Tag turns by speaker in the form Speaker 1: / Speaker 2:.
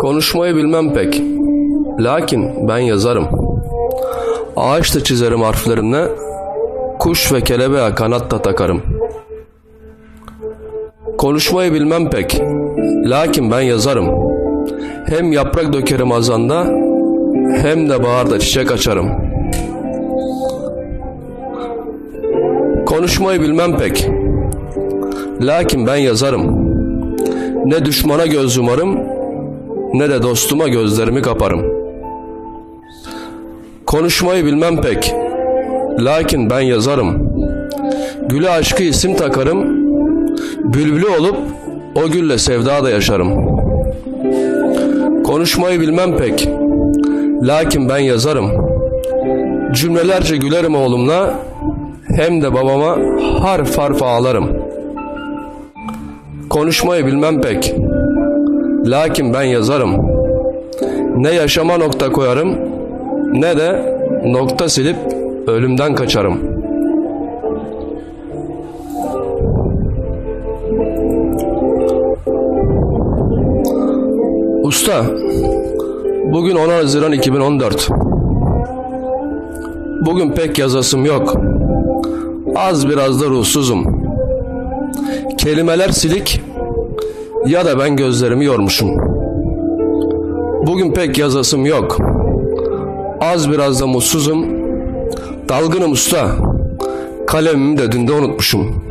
Speaker 1: Konuşmayı bilmem pek. Lakin ben yazarım. Ağaçta çizerim harflerimle, kuş ve kelebeğe kanat da takarım. Konuşmayı bilmem pek. Lakin ben yazarım. Hem yaprak dökerim azanda, hem de baharda çiçek açarım. Konuşmayı bilmem pek. Lakin ben yazarım. Ne düşmana göz yumarım, ne de dostuma gözlerimi kaparım. Konuşmayı bilmem pek. Lakin ben yazarım. Güle aşkı isim takarım. Bülbülü olup o gülle sevda da yaşarım. Konuşmayı bilmem pek. Lakin ben yazarım. Cümlelerce gülerim oğlumla hem de babama harf harf ağlarım. Konuşmayı bilmem pek. Lakin ben yazarım. Ne yaşama nokta koyarım ne de nokta silip ölümden kaçarım. Usta, bugün 10 Haziran 2014. Bugün pek yazasım yok. Az biraz da ruhsuzum. Kelimeler silik ya da ben gözlerimi yormuşum. Bugün pek yazasım yok. Az biraz da mutsuzum. Dalgınım usta. Kalemimi de dün de unutmuşum.